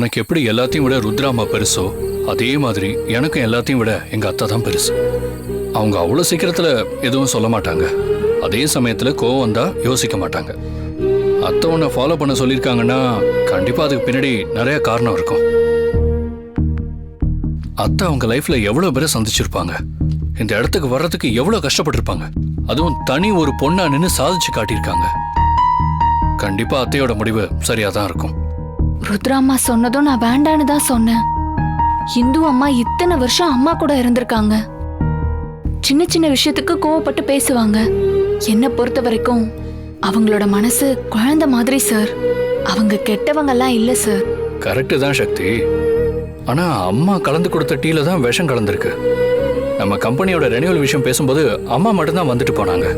உனக்கு எப்படி எல்லாத்தையும் விட ருத்ராமா பெருசோ அதே மாதிரி எனக்கும் எல்லாத்தையும் விட எங்க அத்தை தான் பெருசு. அவங்க அவ்வளோ சீக்கிரத்துல எதுவும் சொல்ல மாட்டாங்க. அதே சமயத்துல கோவம் வந்தா யோசிக்க மாட்டாங்க. அத்தை உன்னை ஃபாலோ பண்ண சொல்லியிருக்காங்கன்னா கண்டிப்பா அதுக்கு பின்னாடி நிறைய காரணம் இருக்கும். அத்தை அவங்க லைஃப்ல எவ்வளவு பேரை சந்திச்சிருப்பாங்க? இந்த இடத்துக்கு வர்றதுக்கு எவ்வளவு கஷ்டப்பட்டிருப்பாங்க? அதுவும் தனி ஒரு பொண்ணா நின்னு சாதிச்சு காட்டியிருக்காங்க. கண்டிப்பா அத்தையோட முடிவு சரியா தான் இருக்கும். ருத்ராம்மா சொன்னதும் நான் வேண்டான்னு தான் சொன்னேன். இந்து அம்மா இத்தனை வருஷம் அம்மா கூட இருந்திருக்காங்க. சின்ன சின்ன விஷயத்துக்கு கோவப்பட்டு பேசுவாங்க. என்னை பொறுத்த வரைக்கும் அவங்களோட மனசு குழந்தை மாதிரி சார் அவங்க கெட்டவங்கெல்லாம் இல்லை சார் கரெக்டு தான் சக்தி. ஆனா அம்மா கலந்து கொடுத்த டீல தான் விஷம் கலந்துருக்கு. நம்ம கம்பெனியோட ரெனியூவல் விஷயம் பேசும்போது அம்மா மட்டும்தான் வந்துட்டு போனாங்க.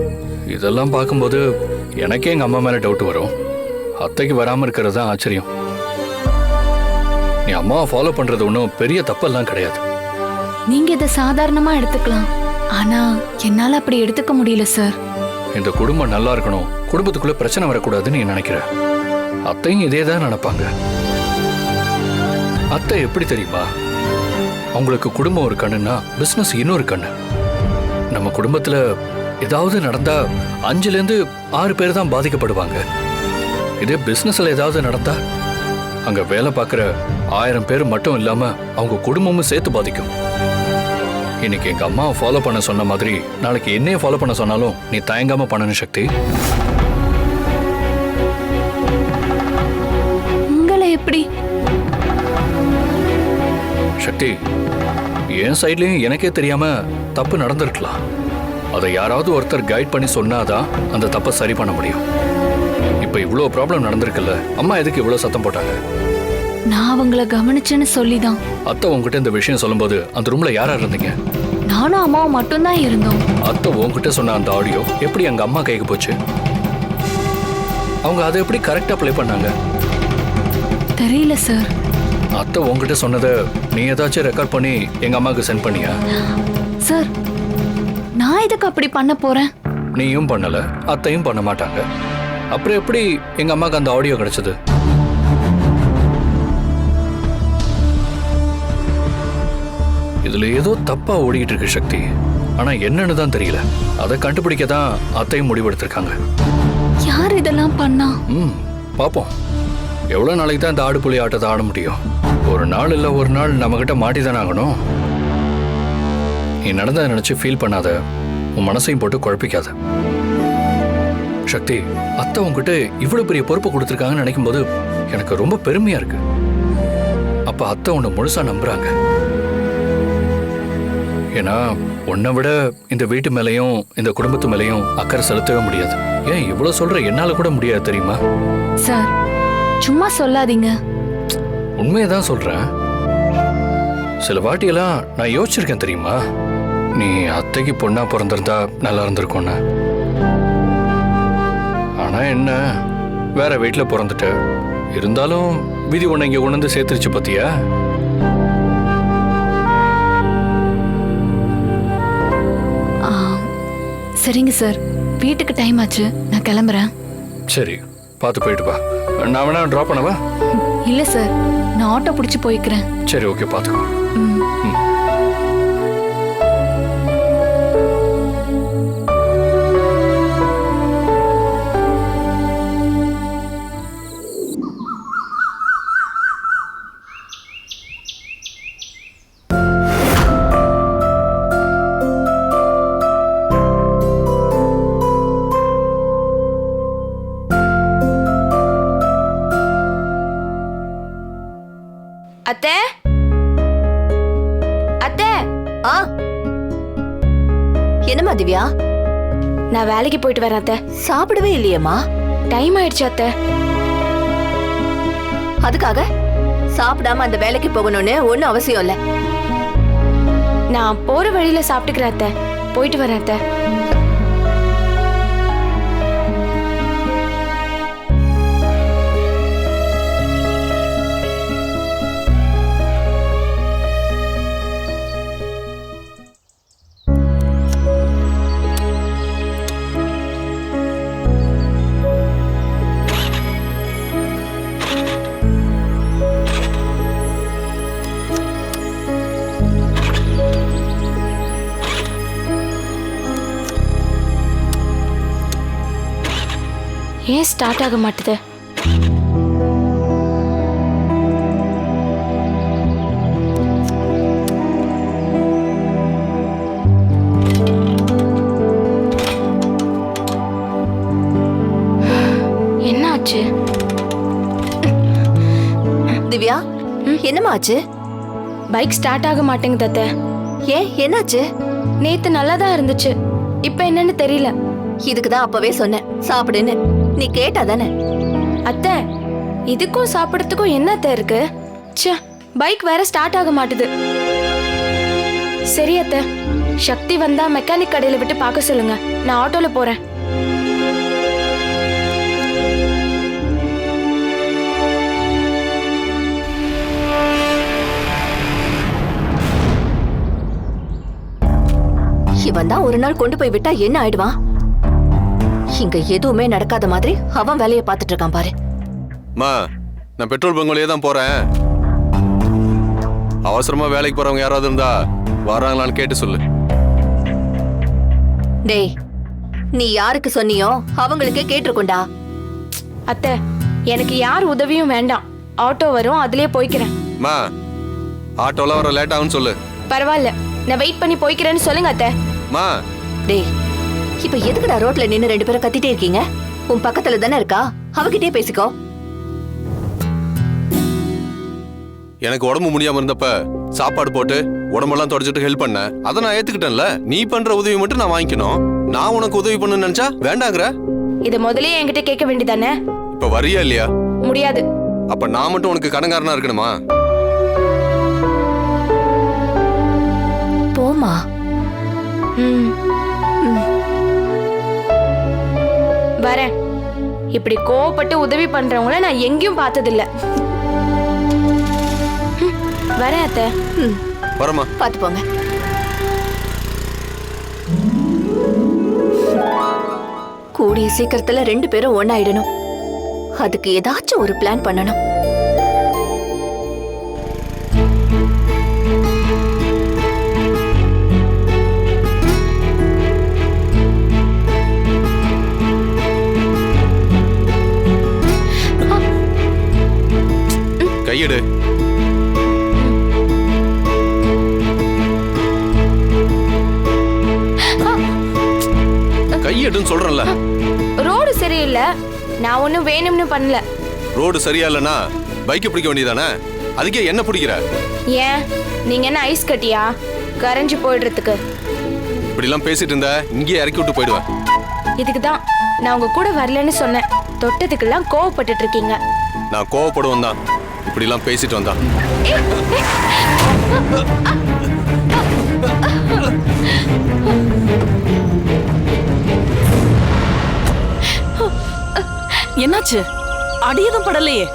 இதெல்லாம் பார்க்கும்போது எனக்கே எங்கள் அம்மா மேலே டவுட் வரும். அத்தைக்கு வராமல் இருக்கிறது தான் ஆச்சரியம். நீ அம்மாவை ஃபாலோ பண்றது ஒன்றும் பெரிய தப்பெல்லாம் கிடையாது. நீங்க இதை சாதாரணமா எடுத்துக்கலாம். ஆனா என்னால அப்படி எடுத்துக்க முடியல சார் இந்த குடும்பம் நல்லா இருக்கணும். குடும்பத்துக்குள்ள பிரச்சனை வரக்கூடாதுன்னு நீ நினைக்கிற. அத்தையும் இதே தான் நினைப்பாங்க. அத்தை எப்படி தெரியுமா? அவங்களுக்கு குடும்பம் ஒரு கண்ணுன்னா பிசினஸ் இன்னொரு கண்ணு. நம்ம குடும்பத்துல ஏதாவது நடந்தா அஞ்சுல இருந்து ஆறு பேர் தான் பாதிக்கப்படுவாங்க. இதே பிசினஸ்ல ஏதாவது நடந்தா அங்க வேலை பார்க்குற ஆயிரம் பேர் மட்டும் இல்லாம அவங்க குடும்பமும் சேர்த்து பாதிக்கும். இன்னைக்கு எங்க அம்மாவை ஃபாலோ பண்ண சொன்ன மாதிரி நாளைக்கு என்னைய ஃபாலோ பண்ண சொன்னாலும் நீ தயங்காம பண்ணணும் சக்தி. உங்களை எப்படி? சக்தி என் சைட்லயும் எனக்கே தெரியாம தப்பு நடந்திருக்கலாம். அதை யாராவது ஒருத்தர் கைட் பண்ணி சொன்னாதான் அந்த தப்பை சரி பண்ண முடியும். இப்ப இவ்வளோ ப்ராப்ளம் நடந்திருக்குல்ல? அம்மா எதுக்கு இவ்வளோ சத்தம் போட்டாங்க? நான் அவங்கள கவனிச்சேன்னு சொல்லிதான். அத்தை உங்ககிட்ட இந்த விஷயம் சொல்லும்போது அந்த ரூம்ல யாரா இருந்தீங்க? நானும் அம்மாவும் மட்டும்தான் இருந்தோம். அத்தை உங்ககிட்ட சொன்ன அந்த ஆடியோ எப்படி அங்க அம்மா கைக்கு போச்சு? அவங்க அதை எப்படி கரெக்டா ப்ளே பண்ணாங்க? தெரியல சார் அத்தை உங்ககிட்ட சொன்னதை நீ ஏதாச்சும் ரெக்கார்ட் பண்ணி எங்க அம்மாவுக்கு சென்ட் பண்ணியா? சார் நான் எதுக்கு அப்படி பண்ண போறேன்? நீயும் பண்ணல அத்தையும் பண்ண மாட்டாங்க. அப்புறம் எப்படி எங்க அம்மாக்கு அந்த ஆடியோ கிடைச்சது? இதுல ஏதோ தப்பா ஓடிக்கிட்டு இருக்கு சக்தி. ஆனா என்னன்னு தான் தெரியல. அதை கண்டுபிடிக்க தான் அத்தையும் முடிவெடுத்திருக்காங்க. யார் இதெல்லாம் பண்ணா? ம் பாப்போம். எவ்வளவு நாளைக்கு தான் இந்த ஆடு புலி ஆட்டத்தை ஆட முடியும்? ஒரு நாள் இல்ல ஒரு நாள் நம்ம கிட்ட மாட்டி தானே ஆகணும்? நீ நடந்ததை நினைச்சு ஃபீல் பண்ணாத. உன் மனசையும் போட்டு குழப்பிக்காத. சக்தி அத்தை உன்கிட்ட இவ்வளவு பெரிய பொறுப்பு கொடுத்துருக்காங்கன்னு நினைக்கும் போது எனக்கு ரொம்ப பெருமையா இருக்கு. அப்ப அத்தை உன்னை முழுசா நம்புறாங்க. ஏன்னா உன்னை விட இந்த வீட்டு மேலேயும் இந்த குடும்பத்து மேலேயும் அக்கறை செலுத்தவே முடியாது. ஏன் இவ்வளவு சொல்ற என்னால கூட முடியாது தெரியுமா? சார் சும்மா சொல்லாதீங்க. உண்மையை தான் சொல்றேன். சில வாட்டியெல்லாம் நான் யோசிச்சிருக்கேன் தெரியுமா? நீ அத்தைக்கு பொண்ணா பிறந்திருந்தா நல்லா இருந்திருக்கும்னு. ஆனா என்ன? வேற வீட்டில் பிறந்துட்ட. இருந்தாலும் விதி உன்னை இங்க கொண்டு வந்து சேர்த்துருச்சு பத்தியா? ஆ, சரிங்க சார். வீட்டுக்கு டைம் ஆச்சு. நான் கிளம்புறேன். சரி பார்த்து போயிட்டு வா. நான் வேணா ட்ராப் பண்ணவா? இல்ல சார். நான் ஆட்டோ பிடிச்சி போய்க்கிறேன். சரி ஓகே பார்த்துக்கோ. ம். போயிட்டு வரேன் அத்தை. சாப்பிடவே இல்லையேம்மா? டைம் ஆயிடுச்சு அத்தை. அதுக்காக சாப்பிடாம அந்த வேலைக்கு போகணும்னு ஒன்றும் அவசியம் இல்லை. நான் போற வழியில சாப்பிட்டுக்கிறேன் அத்தை. போயிட்டு வரேன் அத்தை. ஏன் ஸ்டார்ட் ஆக மாட்டுது? என்னாச்சு? திவ்யா என்னம்மா ஆச்சு பைக் ஸ்டார்ட் ஆக மாட்டேங்குது அத்தை ஏன் என்னாச்சு? நேத்து நல்லா தான் இருந்துச்சு. இப்ப என்னன்னு தெரியல. இதுக்கு தான் அப்பவே சொன்னேன் சாப்பிடுன்னு. நீ கேட்டா தானே அத்தை இதுக்கும் சாப்பிடறதுக்கும் என்ன அத்தை இருக்கு? ச்சே பைக் வேற ஸ்டார்ட் ஆக மாட்டுது. சரி அத்தை சக்தி வந்தா மெக்கானிக் கடையில விட்டு பார்க்க சொல்லுங்க. நான் ஆட்டோல போறேன். இவன் தான் ஒரு நாள் கொண்டு போய் விட்டா என்ன ஆயிடுவான்? இங்க எதுவுமே நடக்காத மாதிரி அவன் வேலையை பார்த்துட்டு இருக்கான் பாரு. மா நான் பெட்ரோல் பங்க் வழியே தான் போறேன். அவசரமா வேலைக்கு போறவங்க யாராவது இருந்தா வராங்களான்னு கேட்டு சொல்லு. டேய் நீ யாருக்கு சொன்னியோ அவங்களுக்கே கேட்டிருக்குண்டா அத்தை எனக்கு யார் உதவியும் வேண்டாம். ஆட்டோ வரும் அதுலயே போய்க்கிறேன். மா ஆட்டோலாம் வர லேட் ஆகும்னு சொல்லு. பரவாயில்ல நான் வெயிட் பண்ணி போய்க்கிறேன்னு சொல்லுங்க அத்தை. மா. டேய் இப்ப எதுக்குடா ரோட்ல நின்னு ரெண்டு பேரும் கத்திட்டே இருக்கீங்க? உன் பக்கத்துல தானே இருக்கா? அவகிட்டே பேசிக்கோ. எனக்கு உடம்பு முடியாம இருந்தப்ப சாப்பாடு போட்டு உடம்பெல்லாம் தொடச்சிட்டு ஹெல்ப் பண்ண. அதை நான் ஏத்துக்கிட்டேன்ல. நீ பண்ற உதவி மட்டும் நான் வாங்கிக்கணும். நான் உனக்கு உதவி பண்ணணும்னு நினைச்சா வேண்டாங்கிற. இதை முதல்லயே என்கிட்ட கேட்க வேண்டியதானே? இப்ப வரியா இல்லையா? முடியாது. அப்ப நான் மட்டும் உனக்கு கடன்காரனா இருக்கணுமா? போமா ம். வரேன் இப்படி கோவப்பட்டு உதவி பண்றவங்கள நான் எங்கேயும் பார்த்ததில்ல. வரேன் அத்தை. வரமா பாத்து போங்க. கூடிய சீக்கிரத்துல ரெண்டு பேரும் ஒன்னாயிடணும் அதுக்கு ஏதாச்சும் ஒரு பிளான் பண்ணணும். கையெடுன்னு சொல்றேன்ல. ரோடு சரியில்லை. நான் ஒன்றும் வேணும்னு பண்ணல. ரோடு சரியா இல்லைன்னா பைக்கை பிடிக்க வேண்டியதானே? அதுக்கே என்ன பிடிக்கிற? ஏன்? நீங்க என்ன ஐஸ் கட்டியா? கரைஞ்சு போயிடுறதுக்கு. இப்படிலாம் பேசிட்டு இருந்தா இங்கேயே இறக்கி விட்டு போயிடுவேன். இதுக்கு தான் நான் உங்க கூட வரலன்னு சொன்னேன். தொட்டதுக்கெல்லாம் கோவப்பட்டுட்டு இருக்கீங்க. நான் கோவப்படுவேன் தான். இப்படிலாம் பேசிட்டு வந்தா. என்னாச்சு? அடியதும் படலையே.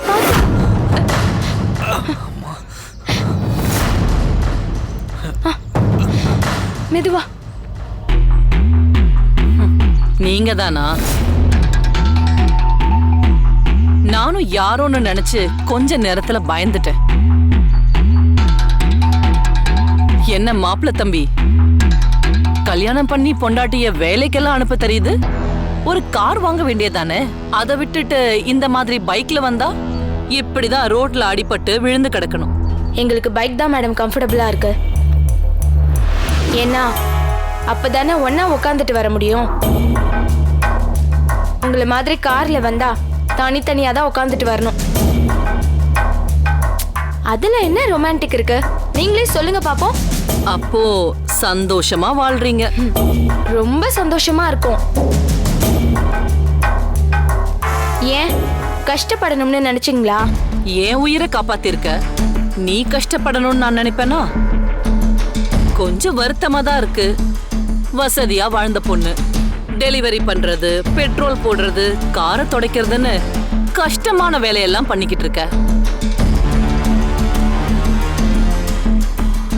மெதுவா. நீங்க தானா நானும் யாரோன்னு நினைச்சு கொஞ்ச நேரத்துல பயந்துட்டேன். என்ன மாப்பிள்ள தம்பி? கல்யாணம் பண்ணி பொண்டாட்டிய வேலைக்கெல்லாம் அனுப்ப தெரியுது? ஒரு கார் வாங்க வேண்டியதானே அதை விட்டுட்டு இந்த மாதிரி பைக்ல வந்தா இப்படிதான் ரோட்ல அடிபட்டு விழுந்து கிடக்கணும். எங்களுக்கு பைக் தான் மேடம் கம்ஃபர்டபுளா இருக்கு. ஏன்னா அப்பதானே ஒண்ணா உட்காந்துட்டு வர முடியும். உங்களை மாதிரி கார்ல வந்தா தனித்தனியா தான் உட்காந்துட்டு வரணும். அதுல என்ன ரொமான்டிக் இருக்கு? நீங்களே சொல்லுங்க பாப்போம். அப்போ சந்தோஷமா வாழ்றீங்க. ரொம்ப சந்தோஷமா இருக்கும். ஏன்? கஷ்டப்படணும்னு நினைச்சீங்களா? என் உயிரை காப்பாத்திருக்க? நீ கஷ்டப்படணும்னு நான் நினைப்பேனா? கொஞ்சம் வருத்தமா தான் இருக்கு. வசதியா வாழ்ந்த பொண்ணு. டெலிவரி பண்றது பெட்ரோல் போடுறது காரை துடைக்கிறதுன்னு கஷ்டமான வேலையெல்லாம் பண்ணிக்கிட்டு இருக்க.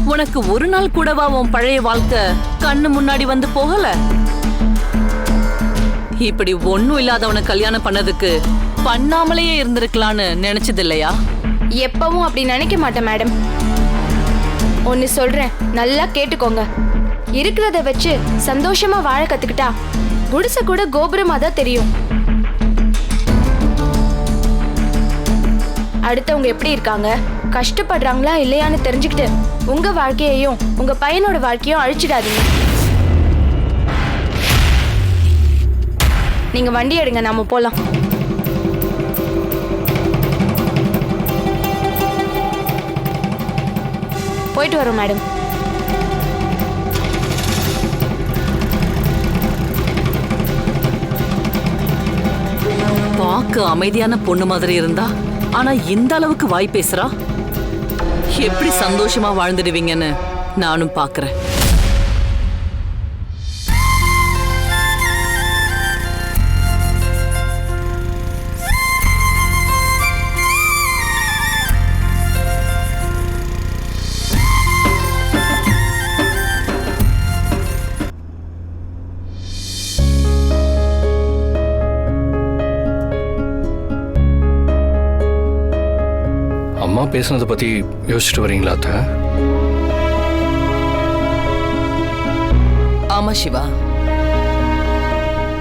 உனக்கு ஒரு நாள் கூடவா உன் பழைய வாழ்க்கை கண்ணு முன்னாடி வந்து போகல? இப்படி ஒன்னும் இல்லாதவனை கல்யாணம் பண்ணதுக்கு பண்ணாமலேயே இருந்திருக்கலான்னு நினைச்சது இல்லையா எப்பவும் அப்படி நினைக்க மாட்டேன் மேடம். ஒன்னு சொல்றேன் நல்லா கேட்டுக்கோங்க. இருக்கிறத வச்சு சந்தோஷமா வாழ கத்துக்கிட்டா குடிசை கூட கோபுரமா தான் தெரியும். அடுத்தவங்க எப்படி இருக்காங்க? கஷ்டப்படுறாங்களா இல்லையான்னு தெரிஞ்சுக்கிட்டு உங்க வாழ்க்கையையும் உங்க பையனோட வாழ்க்கையும் அழிச்சிடாதீங்க. நீங்க வண்டி எடுங்க நாம போலாம். போயிட்டு வரோம் மேடம். பார்க்க அமைதியான பொண்ணு மாதிரி இருந்தா ஆனா இந்த அளவுக்கு வாய் பேசுறா? எப்படி சந்தோஷமா வாழ்ந்துடுவீங்கன்னு நானும் பாக்குறேன் பேசுனதை பத்தி யோசிச்சுட்டு வரீங்களா அத்தை? ஆமா சிவா.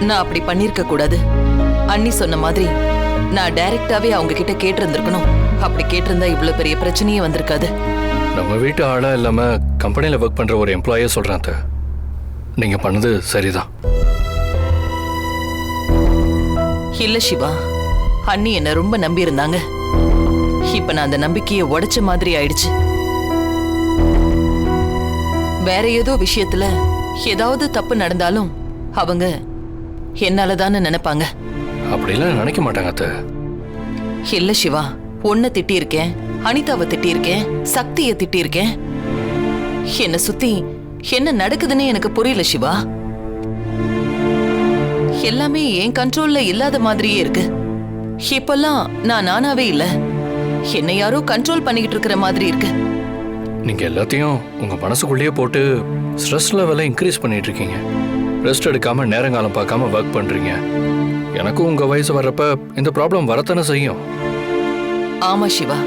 நான் அப்படி பண்ணிருக்க கூடாது. அண்ணி சொன்ன மாதிரி நான் டைரக்டாவே அவங்க கிட்ட கேட்டிருந்திருக்கணும். அப்படி கேட்டிருந்தா இவ்வளவு பெரிய பிரச்சனையே வந்திருக்காது. நம்ம வீட்டு ஆளா இல்லாம கம்பெனியில் ஒர்க் பண்ற ஒரு எம்ப்ளாயே சொல்றேன் அத்தை. நீங்க பண்ணது சரிதான். இல்ல சிவா. அண்ணி என்ன ரொம்ப நம்பி இருந்தாங்க இப்ப நான் அந்த நம்பிக்கையை உடைச்ச மாதிரி ஆயிடுச்சு. வேற ஏதோ விஷயத்துல ஏதாவது தப்பு நடந்தாலும் அவங்க என்னாலதான்னு நினைப்பாங்க. அப்படிலாம் நினைக்க மாட்டாங்க அத்தை. இல்ல சிவா உன்னை திட்டியிருக்கேன் அனிதாவை திட்டியிருக்கேன் சக்தியை திட்டியிருக்கேன். என்ன சுத்தி என்ன நடக்குதுன்னு எனக்கு புரியல சிவா. எல்லாமே என் கண்ட்ரோல்ல இல்லாத மாதிரியே இருக்கு. இப்பெல்லாம் நான் நானாவே இல்ல. என்னை யாரோ கண்ட்ரோல் பண்ணிக்கிட்டு இருக்கிற மாதிரி இருக்கு. நீங்க எல்லாத்தையும் உங்க மனசுக்குள்ளேயே போட்டு ஸ்ட்ரெஸ் லெவலை இன்க்ரீஸ் பண்ணிட்டு இருக்கீங்க ரெஸ்ட் எடுக்காம நேரங்காலம் பார்க்காம ஒர்க் பண்றீங்க. எனக்கும் உங்க வயசு வர்றப்ப இந்த ப்ராப்ளம் வரத்தானே செய்யும். ஆமா சிவா.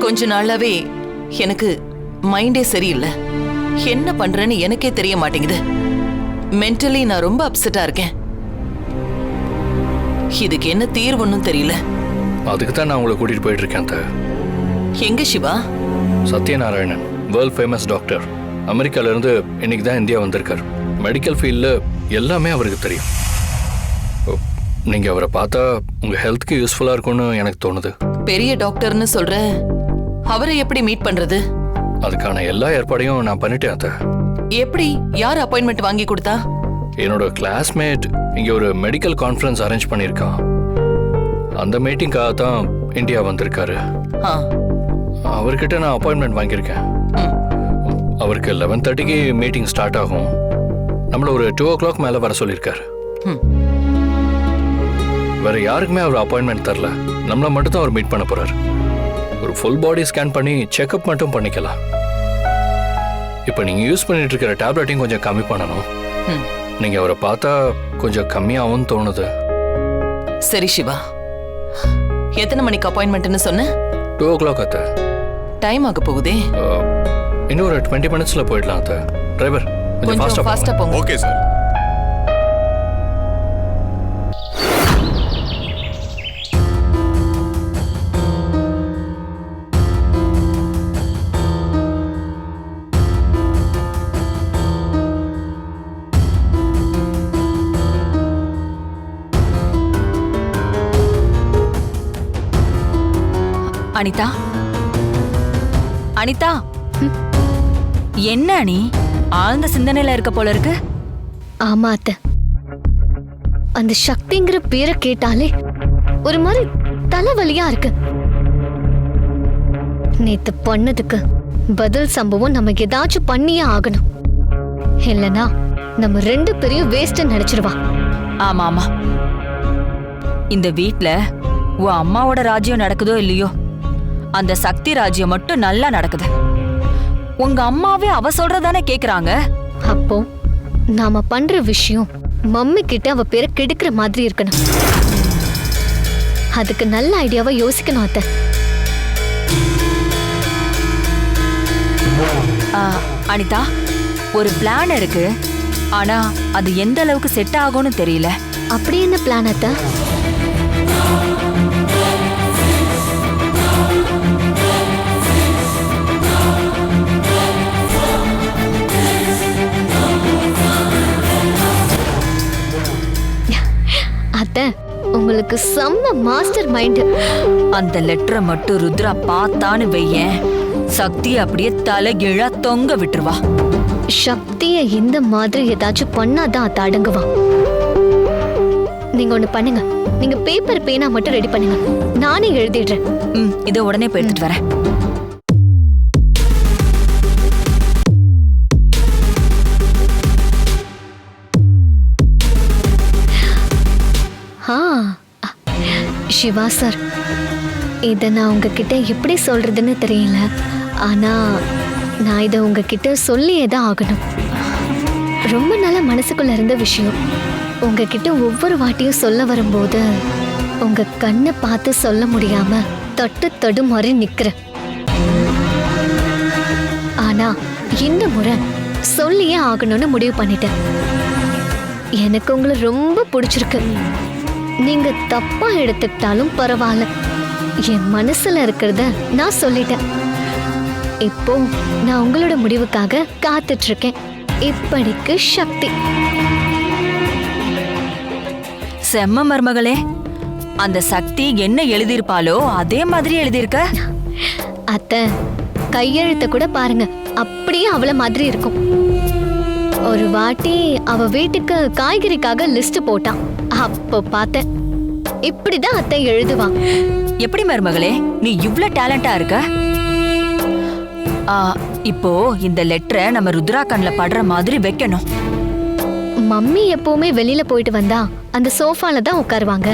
கொஞ்ச நாளாவே எனக்கு மைண்டே சரியில்லை. என்ன பண்றேன்னு எனக்கே தெரிய மாட்டேங்குது. மென்டலி நான் ரொம்ப அப்செட்டா இருக்கேன். இதுக்கு என்ன தீர்வுன்னு தெரியல. அதுக்கு தான் நான் உங்களை கூட்டிட்டு போயிட்டு இருக்கேன் அத்தை. எங்க Siva? Sathyanarayanan world famous doctor அமெரிக்கால இருந்து இன்னைக்கு தான் இந்தியா வந்திருக்கார். மெடிக்கல் ஃபீல்டில் எல்லாமே அவருக்கு தெரியும். ஓ, நீங்க அவரை பார்த்தா உங்க ஹெல்த்துக்கு யூஸ்ஃபுல்லா இருக்கும்னு எனக்கு தோணுது. பெரிய டாக்டர்னு சொல்ற அவரை எப்படி மீட் பண்றது? அதுக்கான எல்லா ஏற்பாடையும் நான் பண்ணிட்டேன் அத்தை. எப்படி? யார் அப்பாயின்மெண்ட் வாங்கி கொடுத்தா? என்னோட கிளாஸ்மேட் இங்க ஒரு மெடிக்கல் கான்ஃபரன்ஸ் அரேஞ்ச் பண்ணியிருக்கான். அந்த மீட்டிங்காக தான் இந்தியா வந்திருக்காரு. ஆ, அவர்கிட்ட நான் அப்பாயின்மெண்ட் வாங்கியிருக்கேன். ம். அவருக்கு லெவன் தேர்ட்டிக்கு மீட்டிங் ஸ்டார்ட் ஆகும். நம்மள ஒரு டூ ஓ கிளாக் மேலே வர சொல்லியிருக்காரு. ம். வேற யாருக்குமே அவர் அப்பாயின்மெண்ட் தரல. நம்மள மட்டும் தான் அவர் மீட் பண்ண போறாரு. ஒரு ஃபுல் பாடி ஸ்கேன் பண்ணி செக்அப் மட்டும் பண்ணிக்கலாம். இப்போ நீங்க யூஸ் பண்ணிட்டு இருக்கிற டேப்லெட்டையும் கொஞ்சம் கம்மி பண்ணணும். ம். நீங்க அவரை பார்த்தா கொஞ்சம் கம்மியாகும்னு தோணுது. சரி சிவா. எத்தனை மணிக்கு அப்பாயின்மெண்ட்னு சொன்ன? டூ ஓ கிளாக் அத்தை. டைம் ஆக போகுதே. இன்னும் ஒரு டுவெண்ட்டி மினிட்ஸில் போயிடலாம் அத்தை. டிரைவர் கொஞ்சம் கொஞ்சம் ஃபாஸ்ட்டாக ஃபாஸ்டா போங்க. Okay sir Anitha? அனிதா? என்ன அனி? ஆழ்ந்த சிந்தனையில இருக்க போல இருக்கு. ஆமா அத்தை. அந்த சக்திங்கிற பேரை கேட்டாலே ஒரு மாதிரி தலைவலியா இருக்கு. நேத்து பண்ணதுக்கு பதில் சம்பவம் நம்ம ஏதாச்சும் பண்ணியே ஆகணும். இல்லனா நம்ம ரெண்டு பேரையும் வேஸ்ட் நினைச்சிருவா ஆமா ஆமா. இந்த வீட்ல உன் அம்மாவோட ராஜ்யம் நடக்குதோ இல்லையோ? அந்த சக்தி ராஜ்யம் மட்டும் நல்லா நடக்குது. உங்க அம்மாவே அவ சொல்றதானே கேக்குறாங்க? அப்போ நாம பண்ற விஷயம் மம்மி கிட்ட அவ பேரை கெடுக்கிற மாதிரி இருக்கணும். அதுக்கு நல்ல ஐடியாவா யோசிக்கணும் அத்தை. அனிதா ஒரு பிளான் இருக்கு. ஆனா அது எந்த அளவுக்கு செட் ஆகும்னு தெரியல. அப்படி என்ன பிளான் அத்தை? உங்களுக்கு செம்ம மாஸ்டர் மைண்ட் அந்த லெட்டரை மட்டும் ருத்ரா பார்த்தான்னு வையேன். சக்தி அப்படியே தலைகீழா தொங்க விட்டுருவா. சக்திய இந்த மாதிரி ஏதாச்சும் பண்ணாதான் அத்த அடங்குவா. நீங்க ஒண்ணு பண்ணுங்க. நீங்க பேப்பர் பேனா மட்டும் ரெடி பண்ணுங்க. நானே எழுதிடுறேன். ம் இதை உடனே போய் எடுத்துட்டு வரேன். சிவா சார். இதை நான் உங்ககிட்ட எப்படி சொல்றதுன்னு தெரியல. ஆனா நான் இதை உங்ககிட்ட சொல்லியே தான் ஆகணும். ரொம்ப நாளாக மனசுக்குள்ள இருந்த விஷயம். உங்ககிட்ட ஒவ்வொரு வாட்டியும் சொல்ல வரும்போது உங்க கண்ணை பார்த்து சொல்ல முடியாம தட்டு தடுமாறி நிற்கிறேன் ஆனா இந்த முறை சொல்லியே ஆகணும்னு முடிவு பண்ணிட்டேன். எனக்கு உங்களை ரொம்ப பிடிச்சிருக்கு. நீங்க தப்பா எடுத்துக்கிட்டாலும் பரவாயில்ல. என் மனசுல இருக்கிறத நான் சொல்லிட்டேன். இப்போ நான் உங்களோட முடிவுக்காக காத்துட்டு இருக்கேன் இப்படிக்கு சக்தி. செம்ம மருமகளே அந்த சக்தி என்ன எழுதியிருப்பாளோ அதே மாதிரி எழுதியிருக்க? அத்தை கையெழுத்த கூட பாருங்க. அப்படியே அவள மாதிரி இருக்கும். ஒரு வாட்டி அவ வீட்டுக்கு காய்கறிக்காக லிஸ்ட் போட்டான். அப்போ பார்த்தேன். இப்படிதான் அத்தை எழுதுவா எப்படி மருமகளே நீ இவ்ளோ டேலண்டா இருக்க? ஆ, இப்போ இந்த லெட்டரை நம்ம ருத்ரா கண்ல படுற மாதிரி வைக்கணும். மம்மி எப்பவுமே வெளியில போயிட்டு வந்தா அந்த சோஃபால தான் உட்காருவாங்க.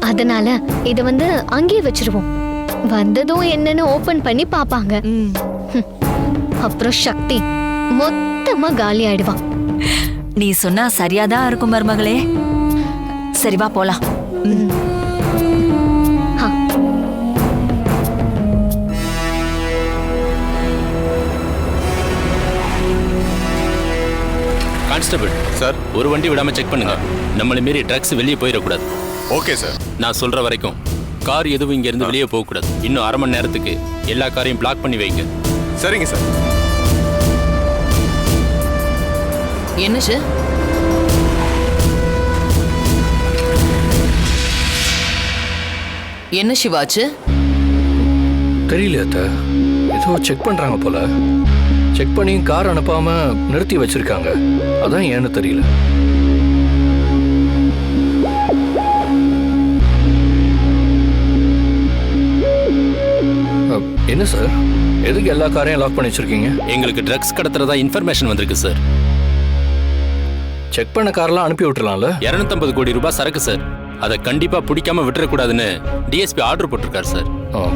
அதனால இத வந்து அங்கேயே வச்சிருவோம். வந்ததும் என்னன்னு ஓபன் பண்ணி பாப்பாங்க ம். அப்புறம் சக்தி. மொத்தமா காலி ஆயிடுவான். நீ சொன்னா சரியாதான் இருக்கும் மருமகளே. சரி வா போலாம். கான்ஸ்டபிள். சார். ஒரு வண்டி விடாம செக் பண்ணுங்க. நம்மளை மீறி ட்ரக்ஸ் வெளியே போயிடக்கூடாது. Okay sir. நான் சொல்ற வரைக்கும் கார் எதுவும் இங்க இருந்து வெளியே போகக்கூடாது. இன்னும் அரை மணி நேரத்துக்கு எல்லா காரையும் பிளாக் பண்ணி வைங்க. சரிங்க சார். என்ன ஷு? என்ன சிவாச்சு? தெரியல அத்தை. ஏதோ செக் பண்றாங்க போல. செக் பண்ணி கார் அனுப்பாம நிறுத்தி வச்சிருக்காங்க. அதான் ஏன்னு தெரியல. என்ன சார்? எதுக்கு எல்லா காரையும் லாக் பண்ணி வச்சிருக்கீங்க? எங்களுக்கு ட்ரக்ஸ் கடத்துறதா இன்ஃபர்மேஷன் வந்திருக்கு சார் செக் பண்ண கார்லாம் அனுப்பி விட்டுறலாம்ல? 250 கோடி ரூபாய் சரக்கு சார். அதை கண்டிப்பா பிடிக்காம விட்டுறக்கூடாதுன்னு டிஎஸ்பி ஆர்டர் போட்டிருக்காரு சார். ஆ,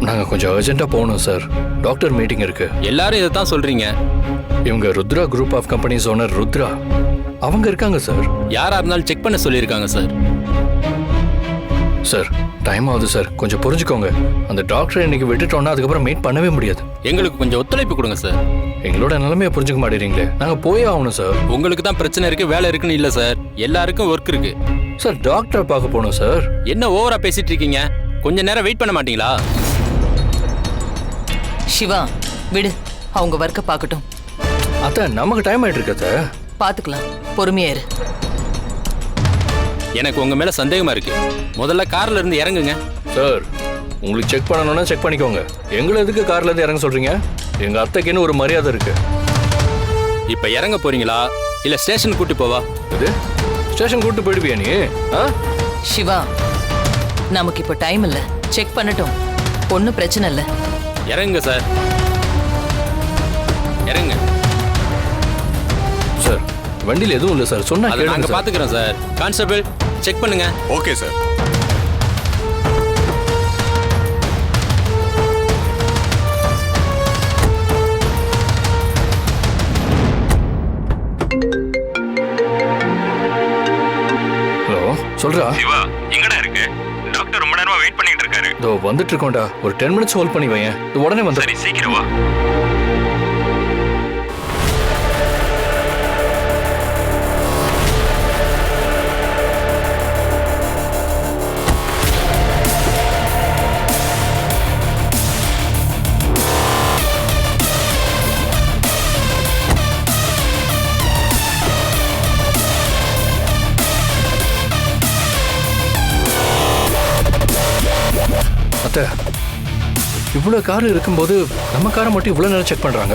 நாங்க கொஞ்சம் அர்ஜென்ட்டா போகணும் சார். டாக்டர் மீட்டிங் இருக்கு. எல்லாரும் இதை தான் சொல்றீங்க. இவங்க Rudra group of companies owner Rudra. அவங்க இருக்காங்க சார். யாரா இருந்தாலும் செக் பண்ண சொல்லியிருக்காங்க சார். சார் டைம் ஆகுது சார். கொஞ்சம் புரிஞ்சுக்கோங்க. அந்த டாக்டரை இன்னைக்கு விட்டுட்டோம்னா அதுக்கப்புறம் மீட் பண்ணவே முடியாது. எங்களுக்கு கொஞ்சம் ஒத்துழைப்பு கொடுங்க சார். எங்களோட நிலைமையை புரிஞ்சுக்க மாட்டேறீங்களே? நாங்க போயே ஆகணும் சார் உங்களுக்கு தான் பிரச்சனை இருக்கு வேலை இருக்குன்னு இல்ல சார் எல்லாருக்கும் ஒர்க் இருக்கு. சார் டாக்டரை பார்க்க போகணும் சார் என்ன ஓவரா பேசிட்டு இருக்கீங்க? கொஞ்ச நேரம் வெயிட் பண்ண மாட்டீங்களா? சிவா விடு. அவங்க ஒர்க்க பார்க்கட்டும். அத்தை நமக்கு டைம் ஆயிட்டு இருக்கு அத்தை. பார்த்துக்கலாம். பொறுமையா இரு. எனக்கு உங்க மேல சந்தேகமா இருக்கு. முதல்ல கார்ல இருந்து இறங்குங்க. சார் உங்களுக்கு செக் பண்ணணும்னா செக் பண்ணிக்கோங்க. எங்களை எதுக்கு கார்ல இருந்து இறங்க சொல்றீங்க? எங்க அத்தைக்குன்னு ஒரு மரியாதை இருக்கு. இப்ப இறங்க போறீங்களா? இல்ல ஸ்டேஷன் கூட்டி போவா? இது ஸ்டேஷன் கூட்டு போயிடுவியா நீ? ஆ? சிவா நமக்கு இப்போ டைம் இல்ல. செக் பண்ணட்டும். ஒன்றும் பிரச்சனை இல்லை. இறங்குங்க சார் இறங்க சார் வண்டியில் எதுவும் இல்லை சார் சொன்னா அதை கேளுங்க நாங்க சார். பாத்துக்கிறோம் சார் கான்ஸ்டபிள் செக் பண்ணுங்க. ஓகே சார் சொல்றா? சிவா எங்கடா இருக்கு? டாக்டர் ரொம்ப நேரமா வெயிட் பண்ணிட்டு இருக்காரு. இதோ வந்துட்டு இருக்கோம்டா. ஒரு டென் மினிட்ஸ் ஹோல்ட் பண்ணி வையேன். உடனே வந்து சரி சீக்கிரம் வா. அத்தை இவ்வளோ கார் இருக்கும்போது நம்ம காரை மட்டும் இவ்வளோ நேரம் செக் பண்ணுறாங்க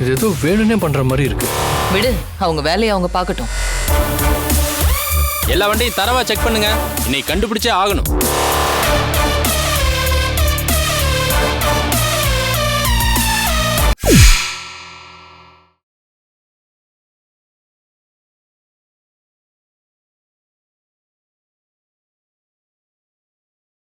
இது ஏதோ வேணும்னே பண்ணுற மாதிரி இருக்கு. விடு அவங்க வேலையை அவங்க பார்க்கட்டும். எல்லா வண்டியும் தரவா செக் பண்ணுங்க. இன்னைக்கு கண்டுபிடிச்சே ஆகணும்.